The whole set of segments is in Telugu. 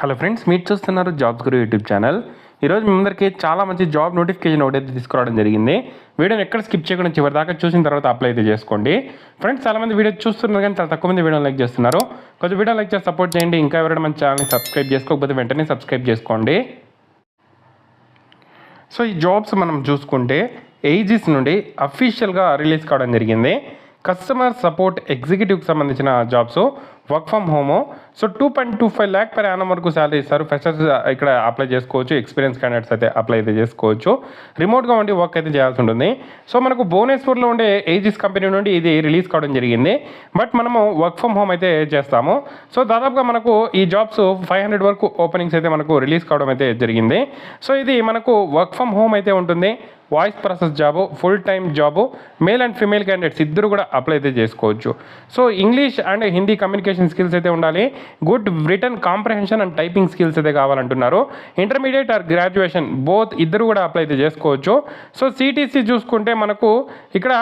హలో ఫ్రెండ్స్ మీరు చూస్తున్నారు జాబ్స్ గురు యూట్యూబ్ ఛానల్ ఈరోజు మీ అందరికీ చాలా మంచి జాబ్ నోటిఫికేషన్ ఒకటి అయితే తీసుకురావడం జరిగింది. వీడియోని ఎక్కడ స్కిప్ చేయకుండా చివరి దాకా చూసిన తర్వాత అప్లై అయితే చేసుకోండి. ఫ్రెండ్స్ చాలామంది వీడియో చూస్తున్నారు కానీ చాలా తక్కువ మంది వీడియో లైక్ చేస్తున్నారు. కొంచెం వీడియో లైక్ చేసి సపోర్ట్ చేయండి. ఇంకా ఎవరైనా మన ఛానల్ని సబ్స్క్రైబ్ చేసుకోకపోతే వెంటనే సబ్స్క్రైబ్ చేసుకోండి. సో ఈ జాబ్స్ మనం చూసుకుంటే ఏజీస్ నుండి అఫీషియల్గా రిలీజ్ కావడం జరిగింది. కస్టమర్ సపోర్ట్ ఎగ్జిక్యూటివ్కి సంబంధించిన jobs work from home so two point two five lakh per annum వరకు శాలరీ ఇస్తారు. ఫ్రెషర్స్ uh, ఇక్కడ అప్లై చేసుకోవచ్చు. ఎక్స్పీరియన్స్ క్యాండిడేట్స్ అయితే అప్లై అయితే చేసుకోవచ్చు. రిమోట్గా ఉండి వర్క్ అయితే చేయాల్సి ఉంటుంది. సో మనకు భువనేశ్వర్లో ఉండే ఏజీస్ కంపెనీ నుండి ఇది రిలీజ్ కావడం జరిగింది. బట్ మనము వర్క్ ఫ్రమ్ హోమ్ అయితే చేస్తాము. సో దాదాపుగా మనకు ఈ జాబ్స్ ఫైవ్ హండ్రెడ్ వరకు ఓపెనింగ్స్ అయితే మనకు రిలీజ్ కావడం అయితే జరిగింది. సో ఇది మనకు వర్క్ ఫ్రమ్ హోమ్ అయితే ఉంటుంది. Voice process job full time job male and female candidates ఇద్దరు కూడా అప్లై అయితే చేసుకోవచ్చు. So English and Hindi communication skills అయితే ఉండాలి. Good written comprehension and typing skills అయితే కావాలంటున్నారు. ఇంటర్మీడియట్ ఆర్ గ్రాడ్యుయేషన్ బోత్ ఇద్దరు కూడా అప్లై అయితే చేసుకోవచ్చు. సో సిటీసీ చూసుకుంటే మనకు ఇక్కడ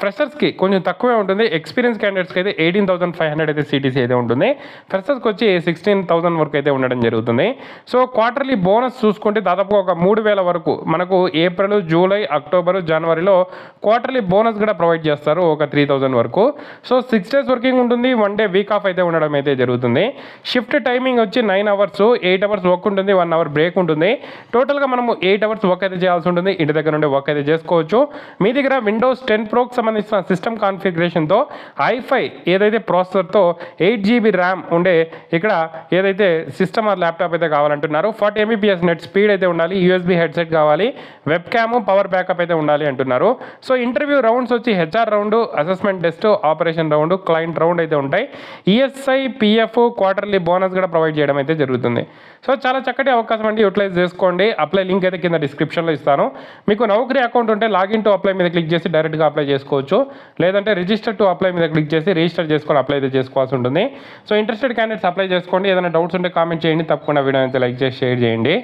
ఫ్రెషర్స్కి కొంచెం తక్కువే ఉంటుంది. ఎక్స్పీరియన్స్ క్యాండిడేట్స్కి అయితే ఎయిటీన్ థౌసండ్ ఫైవ్ హండ్రెడ్ అయితే సిటీసీ అయితే ఉంటుంది. ఫ్రెషర్స్కి వచ్చి సిక్స్టీన్ థౌసండ్ వరకు అయితే ఉండడం జరుగుతుంది. సో క్వార్టర్లీ బోనస్ చూసుకుంటే దాదాపు ఒక మూడు వేల వరకు మనకు ఏప్రిల్ జూలై అక్టోబర్ జనవరిలో క్వార్టర్లీ బోనస్ కూడా ప్రొవైడ్ చేస్తారు ఒక త్రీ థౌసండ్ వరకు. సో సిక్స్ డేస్ వర్కింగ్ ఉంటుంది వన్ డే వీక్ ఆఫ్ అయితే ఉండడం అయితే జరుగుతుంది. షిఫ్ట్ టైమింగ్ వచ్చి nine hours eight hours work ఉంటుంది వన్ అవర్ బ్రేక్ ఉంటుంది. టోటల్గా మనము ఎయిట్ అవర్స్ వర్క్ అయితే చేయాల్సి ఉంటుంది. ఇంటి దగ్గర నుండి వర్క్ అయితే చేసుకోవచ్చు. మీ దగ్గర విండోస్ టెన్ ప్రోకి సంబంధించిన సిస్టమ్ కాన్ఫిగరేషన్తో ఐఫై ఏదైతే ప్రాసెసర్తో ఎయిట్ జీబీ ర్యామ్ ఉండే ఇక్కడ ఏదైతే సిస్టమ్ ఆర్ ల్యాప్టాప్ అయితే కావాలంటున్నారు. ఫార్టీ ఎంబీపీఎస్ నెట్ స్పీడ్ అయితే ఉండాలి. యూఎస్బీ హెడ్సెట్ కావాలి. వెబ్ క్యామ్ పవర్ బ్యాకప్ అయితే ఉండాలి అంటున్నారు. సో ఇంటర్వ్యూ రౌండ్స్ వచ్చి HR round assessment test operation round client round అయితే ఉంటాయి. ఈఎస్ఐ పిఎఫ్ క్వార్టర్లీ బోనస్ కూడా ప్రొవైడ్ చేయడం అయితే జరుగుతుంది. సో చాలా చక్కటి అవకాశం అండి యూటిలైజ్ చేసుకోండి. అప్లై లింక్ అయితే కింద డిస్క్రిప్షన్లో ఇస్తాను. మీకు నౌకరీ అకౌంట్ ఉంటే లాగిన్ టు అప్లై మీద క్లిక్ చేసి డైరెక్ట్గా అప్లై చేసుకోవచ్చు. లేదంటే రిజిస్టర్ టు అప్లై మీద క్లిక్ చేసి రిజిస్టర్ చేసుకొని అప్లై అయితే చేసుకోవాల్సి ఉంటుంది. సో ఇంట్రెస్టెడ్ క్యాండిడేట్స్ అప్లై చేసుకోండి. ఏదైనా డౌట్స్ ఉంటే కామెంట్ చేయండి. తప్పకుండా వీడియో అయితే లైక్ చేసి షేర్ చేయండి.